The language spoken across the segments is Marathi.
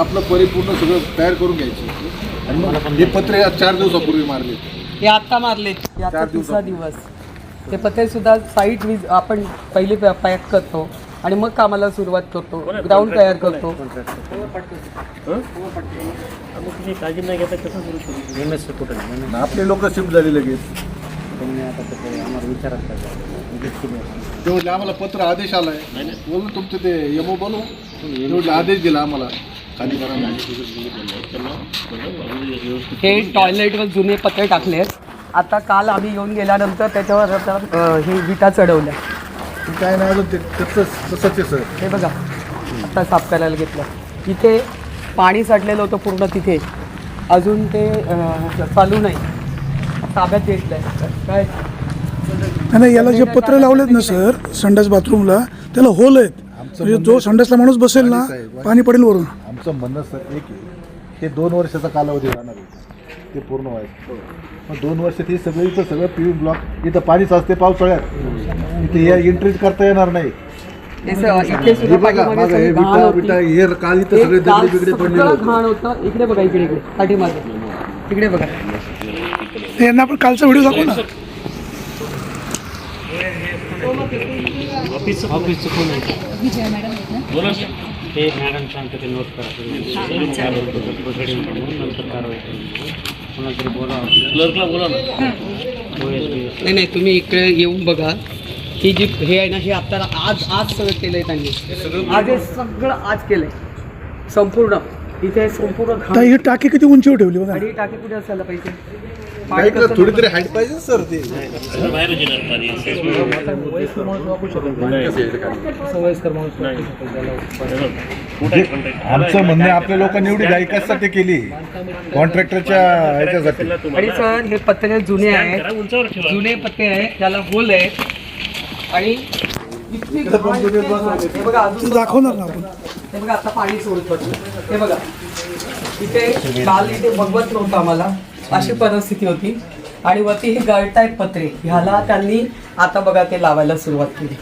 आपलं परिपूर्ण सगळं तयार करून घ्यायचं. आणि मग हे पत्रे आज चार दिवसापूर्वी मारले. हे आत्ता मारले. हे आता चार तिसरा दिवस. ते पत्रे सुद्धा साईट वीज आपण पहिले पॅक करतो आणि मग कामाला सुरुवात करतो. ग्राउंड तयार करतो. तुम्ही काळजी नाही घेता कसं सुरू करू? एम एस कुठं नाही आणि आपले लोक शिफ्ट झाले लगेच. त्यांनी आता ते आम्हाला विचारात पाहिजे ते म्हटले आम्हाला पत्र आदेश आलाय. बोललो तुमचं ते यमो बोलू ते आदेश दिला आम्हाला. हे टॉयलेटवर जुने पत्रे टाकले आता काल आम्ही येऊन गेल्यानंतर त्याच्यावर आता हे विटा चढवल्या. काय नाही अजून ते तसंच तसंच आहे सर. हे बघा आता साफ करायला घेतलं. इथे पाणी साठलेलं होतं पूर्ण तिथे. अजून ते अं, चालू नाही. ताब्यात घेतलंय. काय? नाही, नाही याला जे पत्र लावलेत ना सर संडास बाथरूमला त्याला होल आहेत. म्हणजे जो संडासला माणूस बसेल ना पाणी पडेल वरून. आमचं म्हणणं सर एक आहे हे दोन वर्षाचा कालावधी राहणार आहे. ते पूर्ण व्हायचं. मग दोन वर्षात हे सगळं इथं सगळं पी ब्लॉक इथं पाणी साचते पावसाळ्यात. इथे या एंट्रीज करता येणार नाही. हे स- इथे हे सुद्धा बघा पाठीमागे माझं हे सगळी घाण विटा होती. विटा हे काल इथं ते सगळे काल दगडे बिगडे पडलेले सगळं होते. घाण होतं. इकडे बघा इकडे इकडे. पाठीमागे. इकडे बघा. यांना आपण कालचा व्हिडिओ दाखवू ना. ऑफिस ऑफिसचं कोण आहे. बोला ते मॅडम सांगतो ते नोट करा. प्रोसिडिंग. नंतर कारवाई बोला क्लर्कला बोला ना. नाही नाही तुम्ही इकडे येऊन बघा. ही जी हे आहे ना हे आता आज आज सगळं केलंय त्यांनी. आज हे सगळं आज केलंय. संपूर्ण. इथे संपूर्ण ही टाकी किती उंचीवर ठेवली बघा. आणि ही टाकी कुठे असायला पाहिजे? कसं थोडी तरी हाईट पाहिजे सर ते. बाहेर आमचं म्हणणं आपल्या लोकांनी एवढी घाई कशासाठी केली? कॉन्ट्रॅक्टरच्या ह्याच्यासाठी. आणि सर हे पत्रे जुने आहेत. उंचावर ठेवा. जुने पत्ते आहेत त्याला होल आहे आणि इतकी घाण. हे बघा अजून दाखवणार ना आपण? हे बघा आता पाणी सोडत होतं. हे बघा. इथे काल इथे बघवत नव्हतं आम्हाला. अशी परिस्थिती होती. आणि वरती हे गळतायत पत्रे ह्याला त्यांनी आता बघा ते लावायला सुरुवात केली.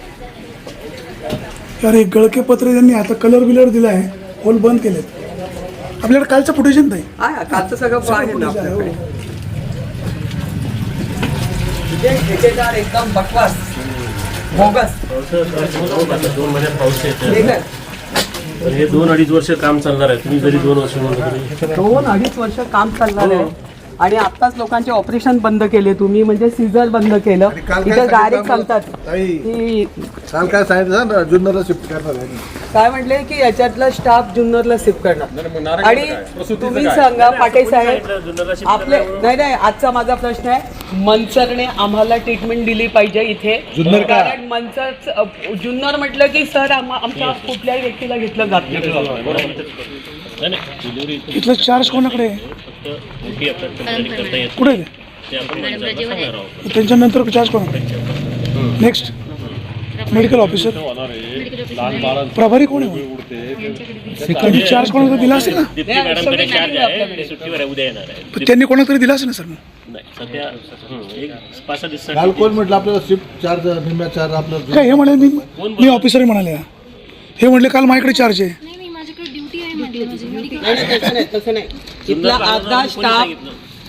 अरे गळके पत्र त्यांनी आता कलर बिलर दिला आहे. होल बंद केलेत. आपल्याकडे कालचं फुटेज नाही कालचं सगळं आहे ना आपल्याकडे. इथे ठेकेदार एकदम बकवास बोगस. दोन महिन्यात पाऊस येते हे हे दोन अडीच वर्ष काम चालणार आहे. तुम्ही जरी दोन वर्ष दोन अडीच वर्ष काम चालणार आहे. आणि आताच लोकांचे ऑपरेशन बंद केले तुम्ही म्हणजे सीझर बंद केलं. आणि काल काय इथे डायरेक्ट सांगतात ताई, की काल काय सांगितलं? ना जुन्नरला शिफ्ट करणार आहे. काय म्हटले? की याच्यातला स्टाफ जुन्नरला शिफ्ट करणार. आणि तुम्ही सांगा पाटे साहेब आपले नाही नाही आजचा माझा प्रश्न आहे मनसरने आम्हाला ट्रीटमेंट दिली पाहिजे इथे. जुन्नर का? कारण मनसर जुन्नर म्हटलं की सर आम्हा- आमच्या कुठल्याही व्यक्तीला घेतलं जात नाही. इथलं चार्ज कोणाकडे आहे? फक्त मोठी आपल्याला कंपनी करता येत कुठे आहे ते? ते आपण माणसाला सांगणार आहोत त्यांच्यानंतर चार्ज कोणाकडे नेक्स्ट मेडिकल ऑफिसर प्रभारी कोण आहे? त्यांनी चार्ज कोणाकडे दिला असेल ना? दीप्ती नाही, मॅडमकडे सगळे चार्ज नाही आहे आपल्याकडे. ते सुट्टीवर आहे उद्या येणार आहे पण त्यांनी कोणाकडे दिला असेल ना सर मग? नाही सध्या हं, एक पाच सहा दिवसासाठी काल कोण म्हटलं आपल्याला शिफ्ट चार्ज निम्म्या चार्ज आपलं काय हे म्हणाले मी? मी ऑफिसर म्हणाले. हे म्हटले काल माझ्याकडे चार्ज आहे. नाही नाही माझ्याकडे ड्युटी आहे म्हटलं माझी मेडिकल नाही, नाही, तसं नाही तसं नाही. इथला अर्धा स्टाफ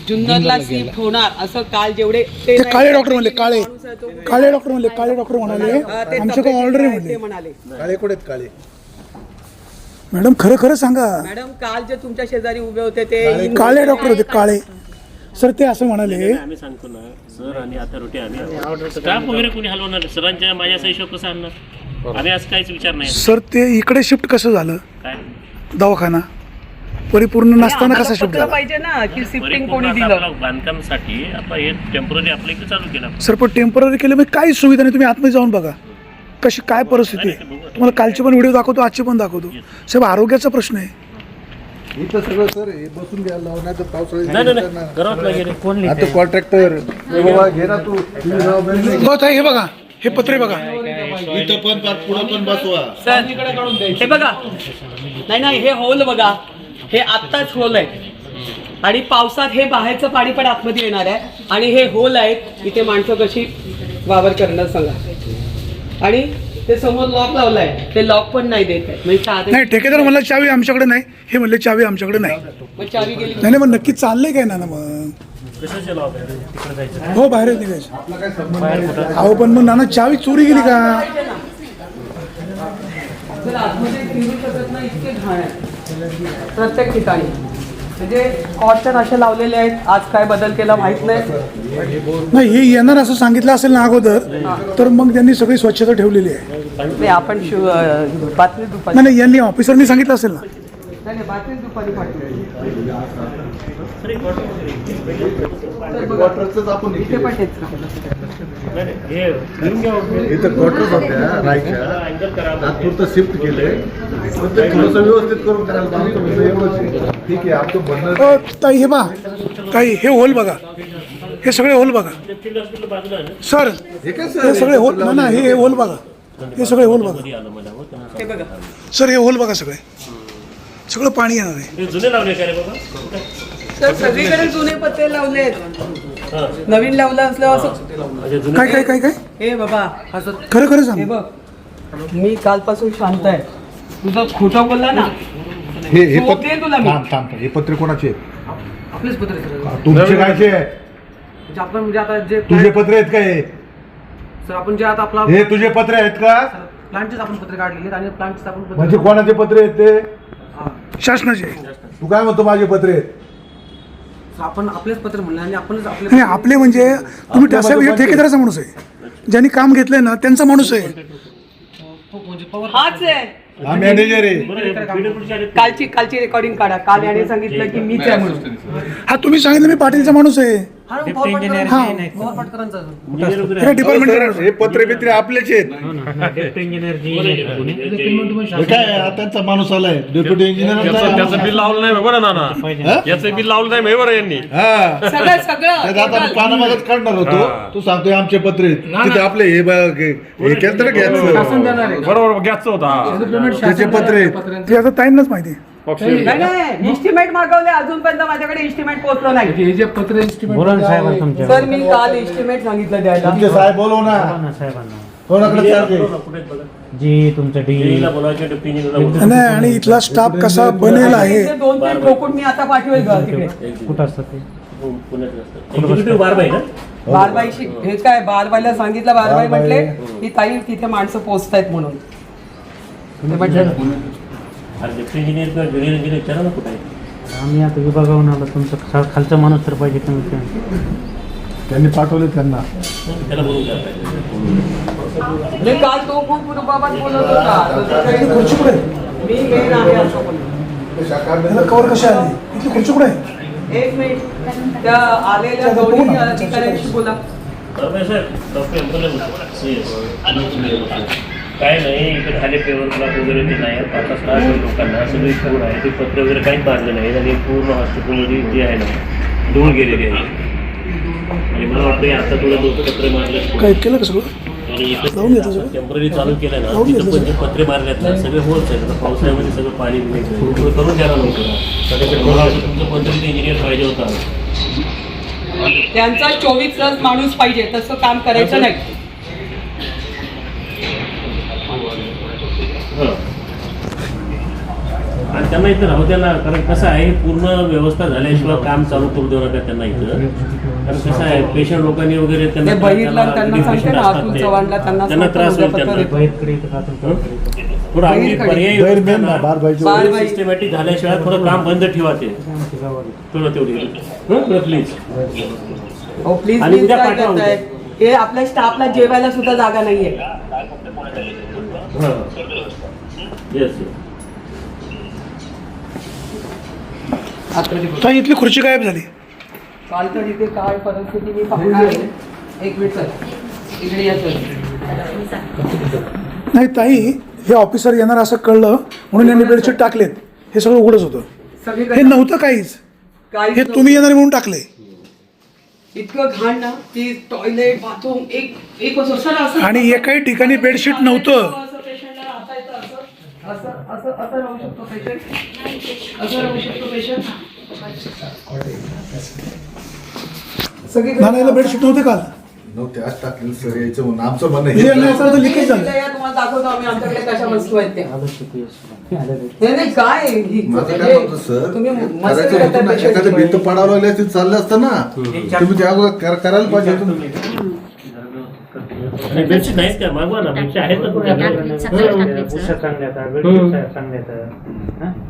जुन्नरला शिफ्ट होणार असं काल जेवढे ते नाही- काळे डॉक्टर म्हणले काळे. तो. काळे डॉक्टर म्हणले काळे डॉक्टर म्हणाले. हा, ते आमच्याकडे तब्येत ऑर्डर आहे आहे, म्हणले ते म्हणाले. काळे कुठे आहेत काळे? मॅडम खरं खरं सांगा. मॅडम काल जे तुमच्या शेजारी उभे होते ते काळे डॉक्टर होते काळे. सर ते असं म्हणाले. आम्ही सांगतो ना. सर आणि आता रोटी आम्ही स्टाफ वगैरे कोणी हलवणार नाही. सरांच्या माझ्या हिशोब कसं आणणार? आम्ही असं काहीच विचार नाही. सर ते इकडे शिफ्ट कसं झालं? काय? दवाखाना? परिपूर्ण नसताना आम्हाला कसा शिफ्ट झाला पाहिजे ना की शिफ्टिंग कोणी आता दिलं बांधकामासाठी आपण हे टेंपररी आपलं इकडे चालू केलं. सर पण टेंपररी केलं म्हणजे काही सुविधा नाही तुम्ही आतमध्ये जाऊन बघा. कशी काय परिस्थिती? आहे तुम्हाला कालचे पण व्हिडिओ दाखवतो आजचे पण दाखवतो. साहेब आरोग्याचा प्रश्न आहे. इथं सगळं सर हे बसून घ्यायला लावा नाही तर नाही नाही नाही पावसाळ्यात घरात नाही गेले कोण आता कॉन्ट्रॅक्टर बाबा घे ना तू तुम्ही ताई, हे बघा हे पत्रे बघा. इथं पण पुढं पण बसवा. सर हे बघा. नाही नाही हे होल बघा. हे आत्ताच होल आहे. आणि पावसात हे बाहेरचं पाणी पण आतमध्ये येणार आहे. आणि हे होल आहेत. इथे माणसं कशी वावर करणार सांगा. आणि ते समोर लॉक लावलाय. ते लॉक पण नाही देत आहे. म्हणजे साधे नाही ठेकेदार म्हणला चावी आमच्याकडे नाही. हे म्हणले चावी आमच्याकडे नाही. मग चावी गेली. नाही नाही मग नक्की चाललंय काय ना मग? हो निघायचं. बाहेर अहो पण मग नाना चावी चोरी गेली का? जर आतमध्ये फिरू शकत नाही इतके घाण आहे. प्रत्येक ठिकाणी. म्हणजे कॉटन असे लावलेले आहेत. आज काय बदल केला माहीत नाही. नाही हे येणार असं सांगितलं असेल ना अगोदर तर मग त्यांनी सगळी स्वच्छता ठेवलेली आहे. नाही आपण शिव अं, बातमी दुपारी नाही नाही यांनी ऑफिसरनी सांगितलं असेल ना. नाही नाही, बातमी दुपारी पाठवली तर बघा, क्वार्टरच आपण हे इथे. पण हेच ना. हे. इथं क्वार्टर्स होत्या राहायच्या. शिफ्ट केले ताई हे बा ताई हे होल बघा. हे सगळे होल बघा. सर हे काय हे सगळे होल ना ना हे हे होल बघा. हे सगळे होल बघा. कधी आलं मला त्यांना बघा. सर हे होल बघा सगळे. सगळं पाणी येणार आहे. सगळीकडे जुने पत्ते लावले आहेत. नवीन लावलं असलं असं काय काय? काय काय हे बाबा असं खरं खरं सांग. बघ. मी कालपासून शांत आहे. तुझं खोटं बोलला ना हे हे देईन तुला मी. थांब थांब. हे पत्र कोणाचे आहेत? आपलेच पत्र सर तुमचे कायचे आहेत? म्हणजे आपण म्हणजे आता जे तुझे पत्र आहेत का हे? सर आपण जे आता आपला हे तुझे पत्र आहेत का? प्लांटचेच आपण पत्र काढलेले आणि प्लांटचेच आपण पत्र म्हणजे कोणाचे पत्र आहेत ते? हा. शासनाचे. तू काय म्हणतो माझे पत्र आहेत? सर, आपण आपलेच पत्र म्हणले आणि आपणच आपले नाही आपले म्हणजे तुम्ही त्या साहेब हे ठेकेदाराचा माणूस आहे. ज्यांनी काम घेतलंय ना त्यांचा माणूस आहे. हाच आहे. हा मॅनेजर आहे. कालची कालची रेकॉर्डिंग काढा. काल याने सांगितलं की मीच आहे. म्हणून. हा तुम्ही सांगितलं मी पाटीलचा माणूस आहे. हा हा हे. डिपार्टमेंट हे पत्र बित्रे आपलेच आहेत. हो ना, डेप्युटी इंजिनियर जी इंजिनियर आहे पुणे. हे काय? त्यांचा माणूस आलाय. डेप्युटी त्याचं इंजिनियर त्याचं बिल लावलं नाही बरं पाहिजे. याचं बिल लावलं नाही बरं यांनी. हा. सगळं सगळं. त्यात आता मी काढणार होतो. तू सांगतोय आमचे पत्र आहेत. तिथे आपले हे बघ, हे हे केलं घ्यायचं. बरोबर घ्यायचं होता. त्याचे पत्र आहेत. ते आता ताईंनाच माहिती आहे. नाही नाही इस्टिमेट मागवले अजूनपर्यंत माझ्याकडे इस्टिमेट पोहोचलो नाही. बोला ना साहेब तुमच्या सर मी काल इस्टिमेट सांगितलं द्यायला. तुमचे साहेब बोलव ना. बोला ना साहेबांना. कोणाकडे. जी तुमचं डी ला बोलायचं डेप्युटी इंजिनियरला बोलायचं. नाही आणि इथला स्टाफ कसा बनेल आहे? इथे दोन तीन ठोकून मी आता पाठवेल ग तिकडे? कुठं असतं ते? बारबाई ना? बालबाईशी हे काय बालबाईला सांगितलं बालबाई म्हटले की ताई तिथे माणसं पोचतायत म्हणून. ते म्हटले अरे इंजिनियर किंवा ज्युनियर इंजिनियर विचारा ना कुठे आम्ही आता विभागावरून आलो तुमचं खा- खालचा माणूस तर पाहिजे कमीत कमी त्यांनी पाठवले त्यांना. त्याला बोलून द्या म्हणजे काल तो खूप रुबाबात बोलत होता. तसं काही खुर्ची कुठे? आहे? मी मेन आहे असं बोललो याला कवर कशा आली? इथली खुर्ची कुठे? आहे एक मिनिट त्या आलेल्या दोन्ही अधिकाऱ्यांशी बोला. बरोबर आहे, सर डॉक्टर एम्बुलन्स काय नाही इकडे खाली पेवर क्लास वगैरे ते नाही पाच सहा लोकांना सगळी पूर आहे ते पत्र वगैरे काहीच मारले नाही आणि पूर्ण हॉस्पिटलमध्ये जे आहे ना धूळ गेलेली आहे. आणि मला वाटतं आता थोडं दोन पत्रे मारले काय केलं का सगळं? टेंपररी चालू केलं ना तिथं पण जे पत्रे मारलेत ना सगळे होत आहेत आता पावसाळ्यामध्ये सगळं पाणी थोडं करून द्यायला नव्हतं तुमचं पद्धतीने इंजिनियर पाहिजे होता. त्यांचा चोवीस तास माणूस पाहिजे तसं काम करायचं नाही. आणि त्यांना इथं राहू द्या ना कारण कसं आहे पूर्ण व्यवस्था झाल्याशिवाय काम चालू करू देऊ नका त्यांना इथं. कारण कसं आहे पेशंट लोकांनी वगैरे त्यांना त्यांना त्रास होईल त्यांना. हं? थोडं. पर्यायी सिस्टमॅटिक झाल्याशिवाय थोडं काम बंद ठेवा ते. थोडं तेवढी हं. प्लीज हो प्लीज आणि उद्या पाठवा हे आपल्या स्टाफला जेवायला सुद्धा जागा नाहीये. येस ताई इथली खुर्ची गायब झाली. काल तर इथे काय परिस्थिती मी एक मिनिट सर. इकडे या सर. नाही ताई हे ऑफिसर येणार असं कळलं म्हणून यांनी बेडशीट टाकलेत. हे सगळं उघडच होतं. हे नव्हतं काहीच. हे. तुम्ही येणार म्हणून टाकले. इतकं घाण ना की टॉयलेट बाथरूम एक एक असं सर असं आणि एकाही ठिकाणी बेडशीट नव्हतं असं पेशंटला राहता येतं असं असं असं असं राहू शकतो पेशंट असं राहू शकतो पेशंट नानाला बेडशीट नव्हते काल नव्हते आज टाकलेलं सर यायचं म्हणून. आमचं म्हणणं हे यांना याचा अर्थ लिकेज झालं. या तुम्हाला दाखवतो आम्ही. आमच्याकडे कशा वस्तू आहेत त्या. नाही नाही काय ही- माझं काय होतं सर तुम्ही एखादं. भिंत पडावं लागली असती चाललं असतं ना. तुम्ही त्या अगोदर कर- करायला पाहिजे होतं. आणि बेडशीट नाहीच का मागवा ना बेडशीट आहेत ना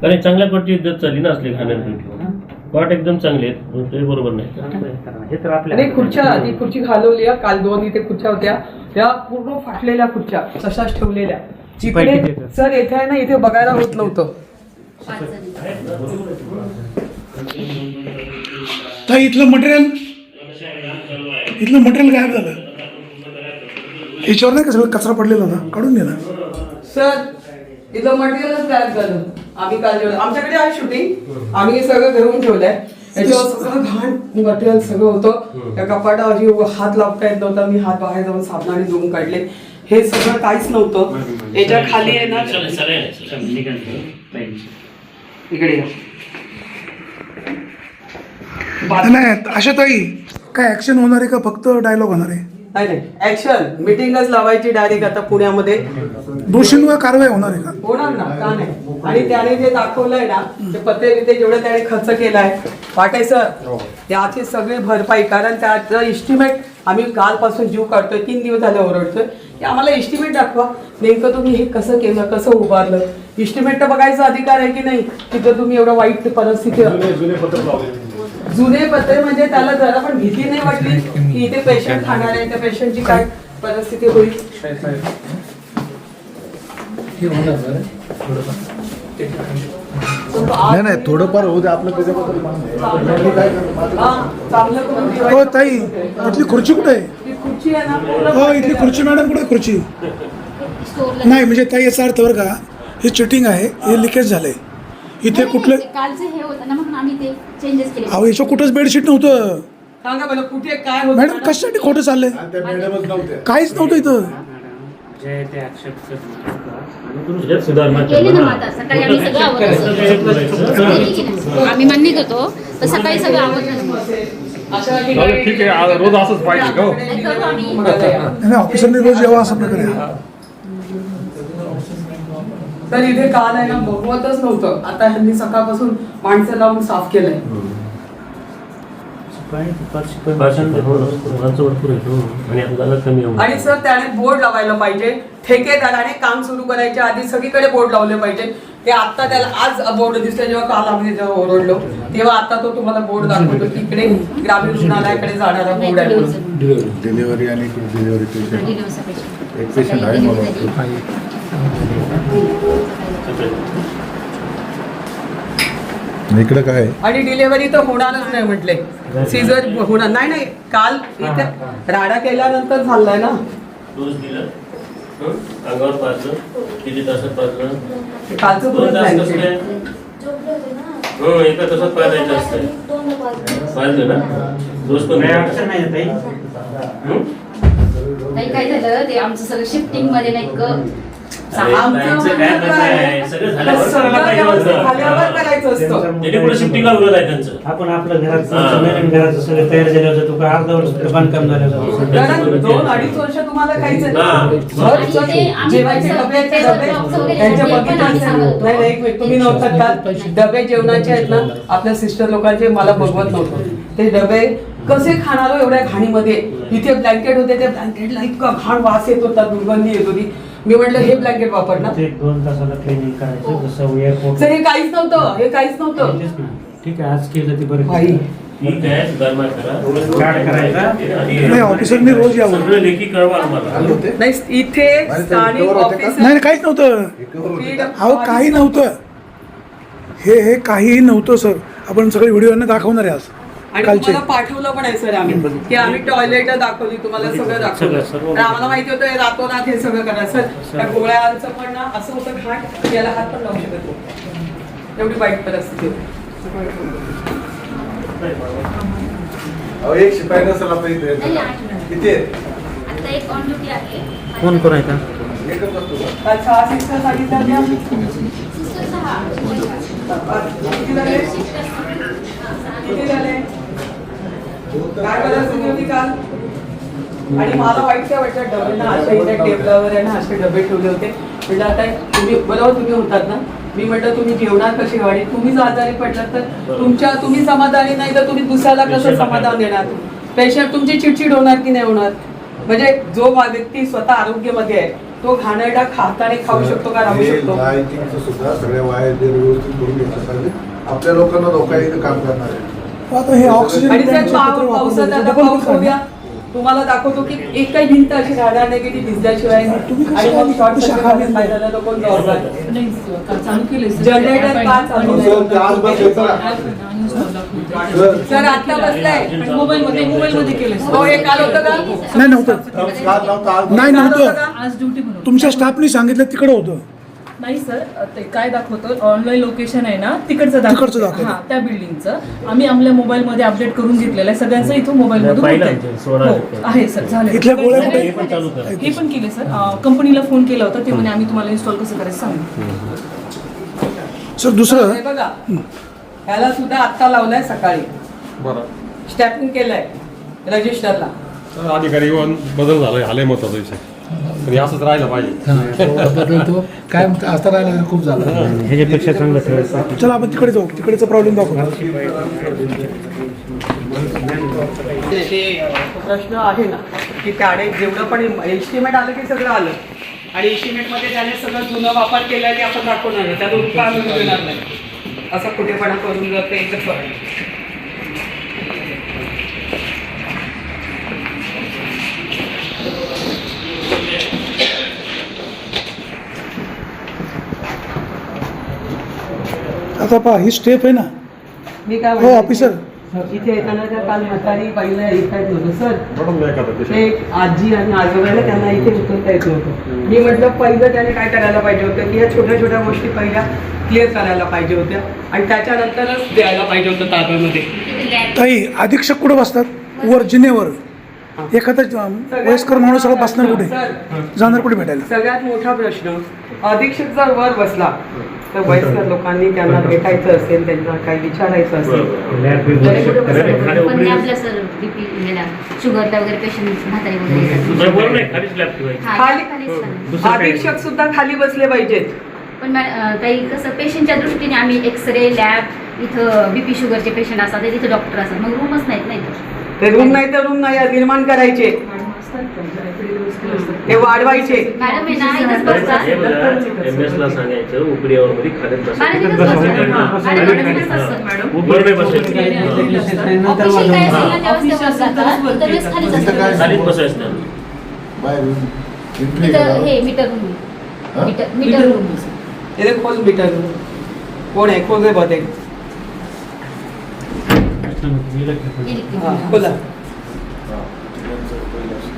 कारण चांगल्या क्वालिटी इज्जत चालली ना असली खाण्यासाठी कॉट एकदम चांगले आहेत. ते बरोबर नाही. आणि खुर्च्या ती खुर्ची घालवली आहे. काल दोन इथे खुर्च्या होत्या. त्या पूर्ण फाटलेल्या खुर्च्या तशाच ठेवलेल्या. इकडे सर येथे आहे ना इथे बघायला होत नव्हतं. तर इथलं मटेरियल इथलं मटेरियल गायब झालं. याच्यावर नाही का सगळं कचरा पडलेला होता? काढून दे ना सर इथलं मटेरियलच गायब झालं आम्ही काल जेवढं आमच्याकडे आहे शूटिंग आम्ही हे सगळं घरून ठेवलंय. याच्यावर सगळं घाण मटेरियल सगळं होतं. त्या कपाटावर हात लावता येत नव्हता. मी हात बाहेर जाऊन साबणाने धुवून काढले. हे सगळं काहीच नव्हतं. याच्या खाली आहे ना. इकडे या. बात- नाही अशा ताई काय ऍक्शन होणार आहे का? फक्त डायलॉग होणार आहे? नाही नाही. ऍक्शन मिटिंगच लावायची डायरेक्ट आता पुण्यामध्ये. दोषींवर कारवाई होणार आहे का? होणार ना का नाही? आणि त्याने जे दाखवलंय ना ते पत्ते बिते जेवढं त्याने खर्च केलाय वाटाय सर त्याची सगळी भरपाई कारण त्याचं इस्टिमेट आम्ही कालपासून जीव काढतोय तीन दिवस झाले ओरडतोय. की आम्हाला इस्टिमेट दाखवा. नेमकं तुम्ही हे कसं केलं कसं उभारलं? इस्टिमेट तर बघायचा अधिकार आहे की नाही? की जर तुम्ही एवढं वाईट परिस्थिती जुने पत्रे म्हणजे त्याला जरा पण भीती नाही वाटली की इथे पेशंट खाणार आहे त्या पेशंटची काय परिस्थिती होईल? नाही नाही थोडंफार होऊ दे आपलं त्याच्याबद्दल हा. ताई इथली खुर्ची कुठे आहे? ती खुर्ची आहे ना पूर्ण हो इथली खुर्ची मॅडम कुठे खुर्ची? नाही म्हणजे ताई याचा अर्थ बरं का हे चिटिंग आहे हे लिकेज झालंय. इथे कुठलं? कालचं हे होतं ना म्हणून आम्ही ते चेंजेस केले. अहो याच्या कुठंच बेडशीट नव्हतं. सांगा बरं कुठे काय होतं? मॅडम कशासाठी खोटं चाललंय? आणि त्या मॅडमच नव्हत्या. काहीच नव्हतं इथं. त्याच्यात सुधारणा केले ना करा. मग आता सकाळी आम्ही सगळं आवडलं केली. की नाही? आम्ही मान्य करतो तर सकाळी सगळं आवडलं अशा चालेल, ठीक आहे. आज रोज असंच पाहिजे का हो? नाही ऑफिसरने रोज यावं असं प्रकारे तर इथे काल आहे ना बघवतच नव्हतं आता ह्यांनी सकाळपासून माणसं लावून साफ केलंय. आणि सर त्याने बोर्ड लावायला पाहिजे ठेकेदाराने काम सुरू करायच्या आधी सगळीकडे बोर्ड लावले पाहिजे ते आता त्याला आज बोर्ड दिसतोय जेव्हा काल आम्ही जेव्हा ओरडलो तेव्हा आता तो तुम्हाला बोर्ड दाखवतो इकडे ग्रामीण रुग्णालयाकडे जाणारा बोर्ड आहे. डिलिव्हरी आणि डिलिव्हरी पेशंट. एक आहे. इकडं काय? आणि डिलिव्हरी तर होणारच नाही म्हटले. सीझर होणार नाही नाही. काल इथे राडा केल्यानंतर झालाय ना? डोस दिलं? अंगावर पाजलं. किती तासात पाजलं? कालचं दोन पुरत तास नाही कसं काय हो एका तासात पाजायचं असतं. पाजलं ना? डोस पण हं? नाही काय झालं? ते आमचं सगळं शिफ्टिंगमध्ये नाही आपण आपलं घरात हा. नवीन घराचं सगळं तयार झालं होतं तो अर्धा वर्ष बांधकाम झालं होतं दोन अडीच वर्ष तुम्हाला काहीच हा. जेवायचे डबे त्यांच्या बघितले तुम्ही नव्हतात का? डबे जेवणाचे आहेत ना आपल्या सिस्टर लोकांचे मला बघवत नव्हतं. ते डबे कसे खाणार हो एवढ्या घाणीमध्ये? इथे ब्लँकेट होते त्या ब्लँकेटला इतका घाण वास येत होता दुर्गंधी येत होती. मी म्हटलं हे ब्लँकेट वापर ना एक दोन तासाला क्लिनिंग करायचं जसं एअरपोर्ट सर हे काहीच नव्हतं हे काहीच नव्हतं. ठीक आहे आज केलं ते बरं भाई ठीक आहे सुधारणा करा. कार्ड करायचा. आणि नाही ऑफिसरने रोज यावं सगळं लेखी कळवा आम्हाला. होते? नाही इथे आणि ते स्थानिक cover होते का? ऑफिसर नाही नाही, काहीच नव्हतं. हे? अहो काही नव्हतं. हे हे काहीही नव्हतं सर. आपण सगळे व्हिडिओ दाखवणार आहे आज. आणि तुम्हाला पाठवलं पण आहे सर आम्ही. की आम्ही टॉयलेट दाखवली तुम्हाला सगळं दाखवलं. तर आम्हाला माहिती होतं हे रातोरात हे सगळं करा सर त्या गोळ्यांचं पण ना असं होतं घाट याला हात पण लावू शकत नाही. एवढी वाईट परिस्थिती होती. एक शिपाई नसेल इथे. किती? आता एक ऑन ड्युटी आहे? फोन करायचा एकच असतो का? सिस्टर सांगितलं. किती किती झाले? काय परिस्थिती होती काल? आणि मला वाईट काय वाटतं डबे ना अशा इथे टेबलावर ना असे डबे ठेवले होते. म्हटलं आता तुम्ही बरोबर तुम्ही होतात ना? मी म्हटलं तुम्ही जेवणार कशी गाडी? तुम्हीच आजारी पडलात तर तुमच्या तुम्ही समाधानी नाही तर तुम्ही दुसऱ्याला कसं समाधान देणार? पेशंट तुमची चिडचिड होणार की नाही होणार? म्हणजे जो व्यक्ती स्वतः आरोग्यामध्ये आहे तो घाणेरडा खाताने खाऊ शकतो का राहू शकतो? सुद्धा सगळ्या वायर जे व्यवस्थित करून घेतलं पाहिजे आपल्या लोकांना धोका काम करणार. आहे आता हे ऑक्सिजन आणि साहेब प्लॅन्टचे पत्रे पाव- वापरले पावसात जातात. आता डबल पाऊस पत्रे होऊया. तुम्हाला दाखवतो की एकही भिंत अशी राहणार नाही की ती भिजल्याशिवाय आणि मग? शॉर्ट सर्किट फायदा झाला, कोण जनरेटर का चालू. सर, आता बसलाय. मोबाईल मध्ये मोबाईल मध्ये केले हो हे काल होतं का? नाही नव्हतं. काल नव्हतं, आज नाही नव्हतं. तुमच्या स्टाफनी सांगितलं तिकडं होतं. नाही सर ते काय दाखवतं? ऑनलाईन लोकेशन आहे ना तिकडचं तिकडचं दाखवतं. हा त्या बिल्डिंगचं आम्ही आपल्या मोबाईल मध्ये अपडेट करून घेतलेलं आहे. सगळ्यांचं इथून मोबाईल मधून पाहिलं होतंय. आमचं, सोळा हो, टक्के. आहे सर झाले. इथल्या गोळ्या कुठे? हे पण चालू करा. हे पण केले सर. कंपनीला फोन केला होता ते म्हणे आम्ही तुम्हाला इन्स्टॉल कसं करायचं सांगू. सर दुसरं? हे बघा. ह्याला सुद्धा आत्ता लावलाय सकाळी. बरं. स्टॅपिंग केलंय रजिस्टरला तर अधिकारी येऊन बदल झालाय आले महत्त्वाचा विषय. पण हे असंच राहिलं पाहिजे. बदलतो काय म्हणतो आता राहिला खूप झालं. ह्याच्यापेक्षा चांगलं ठेवायचं चला आपण तिकडे जाऊ. तिकडेचा प्रॉब्लेम ते तो प्रश्न आहे ना की त्याने जेवढं पण एस्टिमेट आलं की सगळं आलं. आणि एस्टिमेटमध्ये त्याने सगळं जुनं वापर केला ते आपण दाखवणार आहे त्यात रुपया मिळून देणार नाही. असं कुठेपणा करून जर ते आता पहा ही स्टेप आहे ना. मी काय हो म्हणते, ऑफिसर इथे येताना त्या काल म्हातारी बाईला येता येत नव्हतं. सर ते एक आजी आणि आजोबाला त्यांना इथे उतरता येत नव्हतं. मी म्हटलं पहिलं त्याने काय करायला पाहिजे होतं की या छोट्या छोट्या गोष्टी पहिल्या क्लिअर करायला पाहिजे होत्या आणि त्याच्यानंतरच द्यायला पाहिजे होतं ताब्यामध्ये. ताई अधीक्षक कुठे बसतात? वर जिनेवर एखादा अं, वयस्कर माणूस सगळं बसणार कुठे? सर. जाणार कुठे भेटायला? सगळ्यात मोठा प्रश्न अधीक्षक जर वर बसला तर वयस्कर लोकांनी त्यांना भेटायचं असेल त्यांना काही विचारायचं असेल. हे शुगरला वगैरे पेशंट म्हातारे वगैरे ठेवायची हा, अधीक्षक सुद्धा खाली बसले पाहिजेत. पण काही कसं पेशंटच्या दृष्टीने आम्ही एक्सरे लॅब इथं बीपी शुगरचे पेशंट असतात ते तिथे डॉक्टर असतात. मग रूमच नाहीत नाही ते रूम नाही तर रूम नाही निर्माण करायचे. वाढवायचे. आहे हे बघा एम एस ला सांगायचं मध्ये बसायचं हे मीटर हा? खोल मीटर कोण आहे? खोल बदे खोला जुनंच आहे. नाईट बीट मारले का नाही ते बी थोडं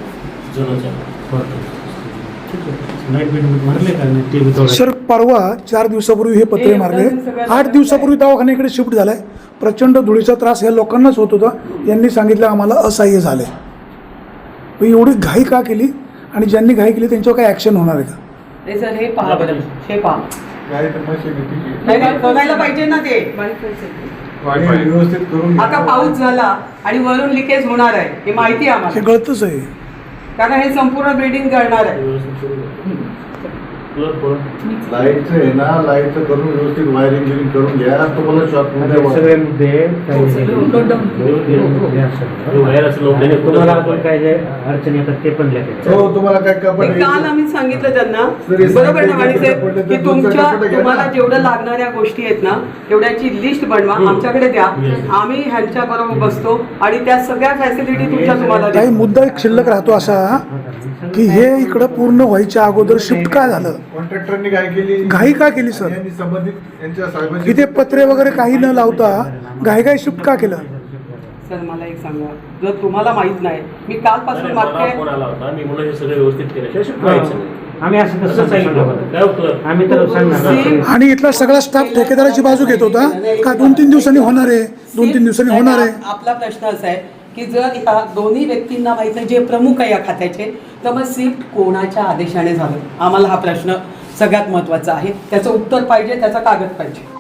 सर परवा चार दिवसापूर्वी हे पत्रे मारले. आठ दिवसापूर्वी दवाखान्याकडे शिफ्ट झालाय. प्रचंड धुळीचा त्रास या लोकांनाच होत होता. यांनी सांगितलं आम्हाला असह्य झालंय. मग एवढी घाई का केली? आणि ज्यांनी घाई केली त्यांच्यावर काय ऍक्शन होणार आहे का? सर हे पहा बरं. हे पहा. नाही नाही, बघायला पाहिजे ना ते. व्यवस्थित करून आता पाऊस झाला आणि वरून लिकेज होणार आहे. हे माहिती आहे हे गळतच आहे. कारण हे संपूर्ण बिल्डिंग करणार आहे. लाईटचं आहे ना लाईटचं करून व्यवस्थित वायरिंग गिरिंग करून घ्या तुम्हाला शॉर्ट सगळे मुद्दे काही- हे बाहेर असं लोकांनी तुम्हाला अजून काय जे अडचणी येतात ते पण लिहायचं हो तुम्हाला काय ते कपडे काल आम्ही सांगितलं त्यांना सर, हे बरोबर ना वाणी साहेब की तुमच्या तुम्हाला. जेवढं लागणाऱ्या गोष्टी आहेत ना तेवढ्याची लिस्ट बनवा आमच्याकडे द्या. आम्ही ह्यांच्या बरोबर बसतो आणि त्या सगळ्या फॅसिलिटी तुमच्या तुम्हाला काही मुद्दा एक शिल्लक राहतो असा की हे इकडं पूर्ण व्हायच्या अगोदर शिफ्ट का झालं? कॉन्ट्रॅक्टरनी काय केली? घाई का केली सर यांनी संबंधित यांच्या साहेबांची इथे पत्रे वगैरे काही न लावता घाई घाई शिफ्ट का केलं? सर मला एक सांगा. जर तुम्हाला माहीत नाही मी कालपासून मागते. फोन आला होता मी म्हणून हे सगळं व्यवस्थित. आम्ही असं सांगितलं. काय होतं? आम्ही तर सांगणार सेम आणि इथला सगळा स्टाफ ठेकेदाराची बाजू घेत होता? का दोन तीन दिवसांनी होणार आहे? दोन तीन दिवसांनी होणार आहे? आप- आपला प्रश्न असा आहे की जर ह्या दोन्ही व्यक्तींना माहिती नाही जे प्रमुख आहे या खात्याचे तर मग शिफ्ट कोणाच्या आदेशाने झालं? आम्हाला हा प्रश्न सगळ्यात महत्त्वाचा आहे. त्याचं उत्तर पाहिजे त्याचा कागद पाहिजे.